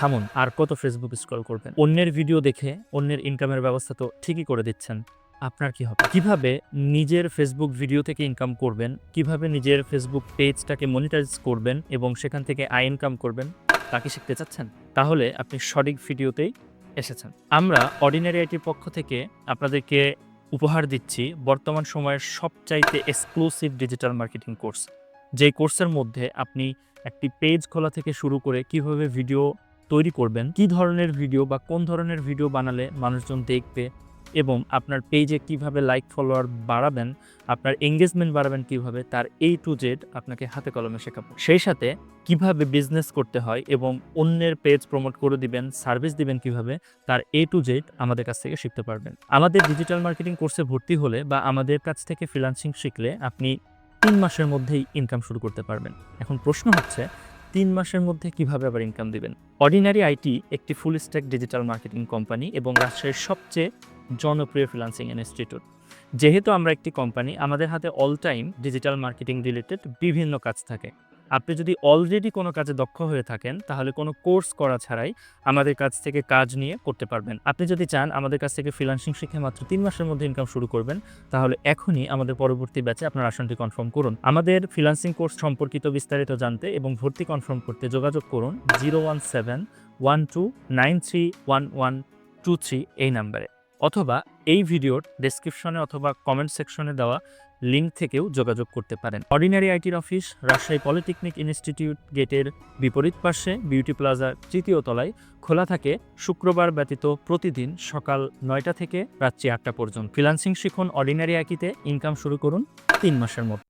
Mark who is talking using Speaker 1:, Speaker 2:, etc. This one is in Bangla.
Speaker 1: থামুন আর কত ফেসবুক স্ক্রল করবেন। অন্যের ভিডিও দেখে অন্যের ইনকামের ব্যবস্থা তো ঠিকই করে দিচ্ছেন। আপনার কি হবে? কীভাবে নিজের ফেসবুক ভিডিও থেকে ইনকাম করবেন? কীভাবে নিজের ফেসবুক পেজটাকে মনিটাইজ করবেন? এবং সেখান থেকে আয় ইনকাম করবেন? তা কি শিখতে চাচ্ছেন? তাহলে আপনি সঠিক ভিডিওতেই এসেছেন। আমরা অর্ডিনারি আইটির পক্ষ থেকে আপনাদেরকে উপহার দিচ্ছি বর্তমান সময়ের সবচাইতে এক্সক্লুসিভ ডিজিটাল মার্কেটিং কোর্স যেই কোর্সের মধ্যে আপনি একটি পেজ খোলা থেকে শুরু করে কীভাবে ভিডিও তৈরি করবেন, কি ধরনের ভিডিও বা কোন ধরনের ভিডিও বানালে মানুষজন দেখবে এবং আপনার পেজে কীভাবে লাইক ফলোয়ার বাড়াবেন, আপনার এঙ্গেজমেন্ট বাড়াবেন কীভাবে, তার এই টু জেড আপনাকে হাতে কলমে শেখাবো। সেই সাথে কীভাবে বিজনেস করতে হয় এবং অন্যের পেজ প্রমোট করে দিবেন সার্ভিস দিবেন কীভাবে, তার এ টু জেড আমাদের কাছ থেকে শিখতে পারবেন। আমাদের ডিজিটাল মার্কেটিং কোর্সে ভর্তি হলে বা আমাদের কাছ থেকে ফ্রিলান্সিং শিখলে আপনি তিন মাসের মধ্যেই ইনকাম শুরু করতে পারবেন। এখন প্রশ্ন হচ্ছে তিন মাসের মধ্যে কীভাবে আবার ইনকাম দিবেন? অর্ডিনারি আইটি একটি full stack digital marketing company এবং রাজশাহীর সবচেয়ে জনপ্রিয় ফ্রিলান্সিং ইনস্টিটিউট যেহেতু আমরা একটি কোম্পানি আমাদের হাতে all time digital marketing related বিভিন্ন কাজ থাকে। আপনি যদি অলরেডি কোনো কাজে দক্ষ হয়ে থাকেন, তাহলে কোনো কোর্স করা ছাড়াই আমাদের কাছ থেকে কাজ নিয়ে করতে পারবেন। আপনি যদি চান আমাদের কাছ থেকে ফ্রিলান্সিং শিখে মাত্র তিন মাসের মধ্যে ইনকাম শুরু করবেন, তাহলে এখনই আমাদের পরবর্তী ব্যাচে আপনার আসনটি কনফার্ম করুন। আমাদের ফ্রিলান্সিং কোর্স সম্পর্কিত বিস্তারিত জানতে এবং ভর্তি কনফার্ম করতে যোগাযোগ করুন zero one seven one two nine three one one two three এই নাম্বারে। অথবা এই ভিডিওর ডেসক্রিপশনে অথবা কমেন্ট সেকশনে দেওয়া লিঙ্ক থেকেও যোগাযোগ করতে পারেন। অর্ডিনারি আইটির অফিস রাজশাহী পলিটেকনিক ইনস্টিটিউট গেটের বিপরীত পাশে বিউটি প্লাজার তৃতীয় তলায় খোলা থাকে শুক্রবার ব্যতীত প্রতিদিন সকাল নয়টা থেকে রাত্রি আটটা পর্যন্ত। ফ্রিলান্সিং শিখুন অর্ডিনারি আইটিতে ইনকাম শুরু করুন তিন মাসের মধ্যে।